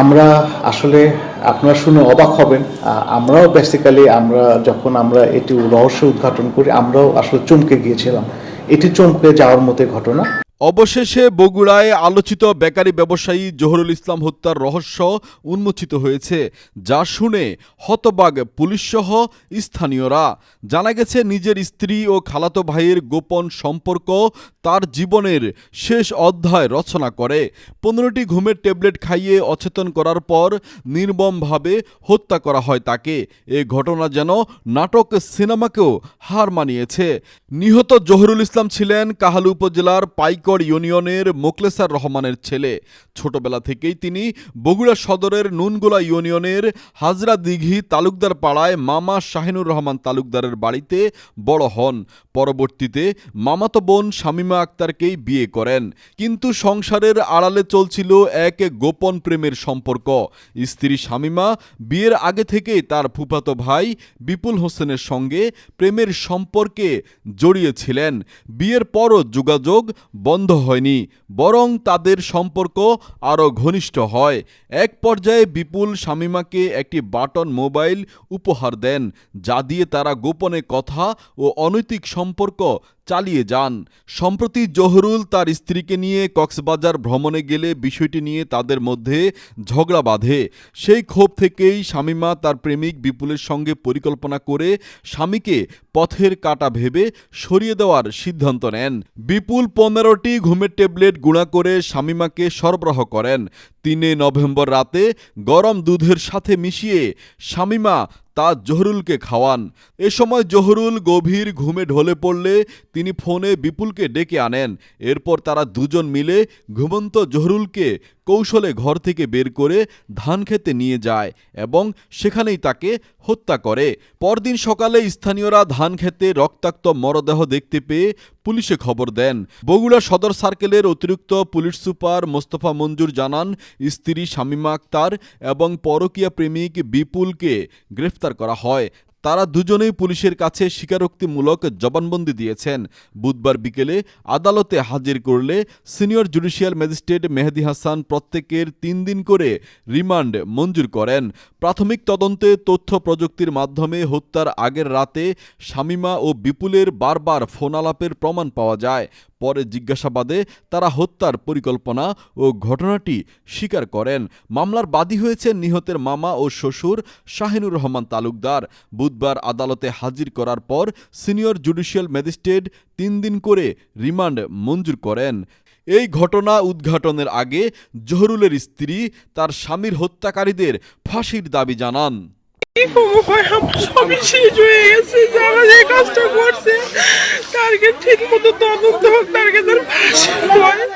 আমরা আসলে আপনারা শুনে অবাক হবেন আমরাও বেসিক্যালি আমরা যখন আমরা এটি রহস্য উদ্ঘাটন করি, আমরাও আসলে চমকে গিয়েছিলাম। এটি চমকে যাওয়ার মতো ঘটনা। অবশেষে বগুড়ায় আলোচিত বেকারি ব্যবসায়ী জহুরুল ইসলাম হত্যার রহস্য উন্মোচিত হয়েছে, যা শুনে হতবাগ পুলিশসহ স্থানীয়রা। জানা গেছে, নিজের স্ত্রী ও খালাতো ভাইয়ের গোপন সম্পর্ক তার জীবনের শেষ অধ্যায় রচনা করে। পনেরোটি ঘুমের ট্যাবলেট খাইয়ে অচেতন করার পর নির্মমভাবে হত্যা করা হয় তাকে। এ ঘটনা যেন নাটক সিনেমাকেও হার মানিয়েছে। নিহত জহুরুল ইসলাম ছিলেন কাহালু উপজেলার পাইকর ইউনিয়নের মোকলেসার রহমানের ছেলে। ছোটবেলা থেকেই তিনি বগুড়া সদরের নুনগোলা ইউনিয়নের হাজরা দিঘি তালুকদার পাড়ায় মামা শাহিনুর রহমান তালুকদারের বাড়িতে বড় হন। পরবর্তীতে মামাতো বোন শামীমা আক্তারকেই বিয়ে করেন। কিন্তু সংসারের আড়ালে চলছিল এক গোপন প্রেমের সম্পর্ক। স্ত্রী শামিমা বিয়ের আগে থেকেই তার ফুফাতো ভাই বিপুল হোসেনের সঙ্গে প্রেমের সম্পর্কে জড়িয়েছিলেন। বিয়ের পরও যোগাযোগ বন্ধ হয়নি, বরং তাদের সম্পর্ক আরও ঘনিষ্ঠ হয়। এক পর্যায়ে বিপুল শামীমাকে একটি বাটন মোবাইল উপহার দেন, যা দিয়ে তারা গোপনে কথা ও অনৈতিক সম্পর্ক চালিয়ে যান। সম্প্রতি জহরুল তার স্ত্রীকে নিয়ে কক্সবাজার ভ্রমণে গেলে বিষয়টি নিয়ে তাদের মধ্যে ঝগড়া বাঁধে। সেই ক্ষোভ থেকেই শামীমা তার প্রেমিক বিপুলের সঙ্গে পরিকল্পনা করে স্বামীকে পথের কাটা ভেবে সরিয়ে দেওয়ার সিদ্ধান্ত নেন। বিপুল পনেরোটি ঘুমের ট্যাবলেট গুঁড়া করে শামীমাকে সরবরাহ করেন। তিনে নভেম্বর রাতে গরম দুধের সাথে মিশিয়ে শামীমা তা জহরুলকে খাওয়ান। এ সময় জহরুল গভীর ঘুমে ঢলে পড়লে তিনি ফোনে বিপুলকে ডেকে আনেন। এরপর তারা দুজন মিলে ঘুমন্ত জহরুলকে কৌশলে ঘর থেকে বের করে ধান খেতে নিয়ে যায় এবং সেখানেই তাকে হত্যা করে। পরদিন সকালে স্থানীয়রা ধান খেতে রক্তাক্ত মরদেহ দেখতে পেয়ে পুলিশে খবর দেন। বগুড়া সদর সার্কেলের অতিরিক্ত পুলিশ সুপার মোস্তফা মঞ্জুর জানান, স্ত্রী শামীমা আক্তার এবং পরকীয়া প্রেমিক বিপুলকে গ্রেফতার করা হয়। তারা দুজনেই পুলিশের কাছে স্বীকারোক্তিমূলক জবানবন্দি দিয়েছেন। বুধবার বিকেলে আদালতে হাজির করলে senior judicial magistrate Mehedi Hasan প্রত্যেকের তিন দিন করে রিমান্ড মঞ্জুর করেন। প্রাথমিক তদন্তে তথ্য প্রযুক্তির মাধ্যমে হত্যার আগের রাতে শামীমা ও বিপুলের বারবার ফোনালাপের প্রমাণ পাওয়া যায়। পরে জিজ্ঞাসাবাদে তারা হত্যার পরিকল্পনা ও ঘটনাটি স্বীকার করেন। মামলার বাদী হয়েছেন নিহতের মামা ও শ্বশুর শাহিনুর রহমান তালুকদার। বুধবার আদালতে হাজির করার পর সিনিয়র জুডিশিয়াল ম্যাজিস্ট্রেট তিন দিন করে রিমান্ড মঞ্জুর করেন। এই ঘটনা উদ্ঘাটনের আগে জহরুলের স্ত্রী তার স্বামীর হত্যাকারীদের ফাঁসির দাবি জানান। সবই শেষ হয়ে গেছে যারা কাজটা করছে। তারকে ঠিক মতো তদন্ত হোক তারকে তার ফাঁসি হয়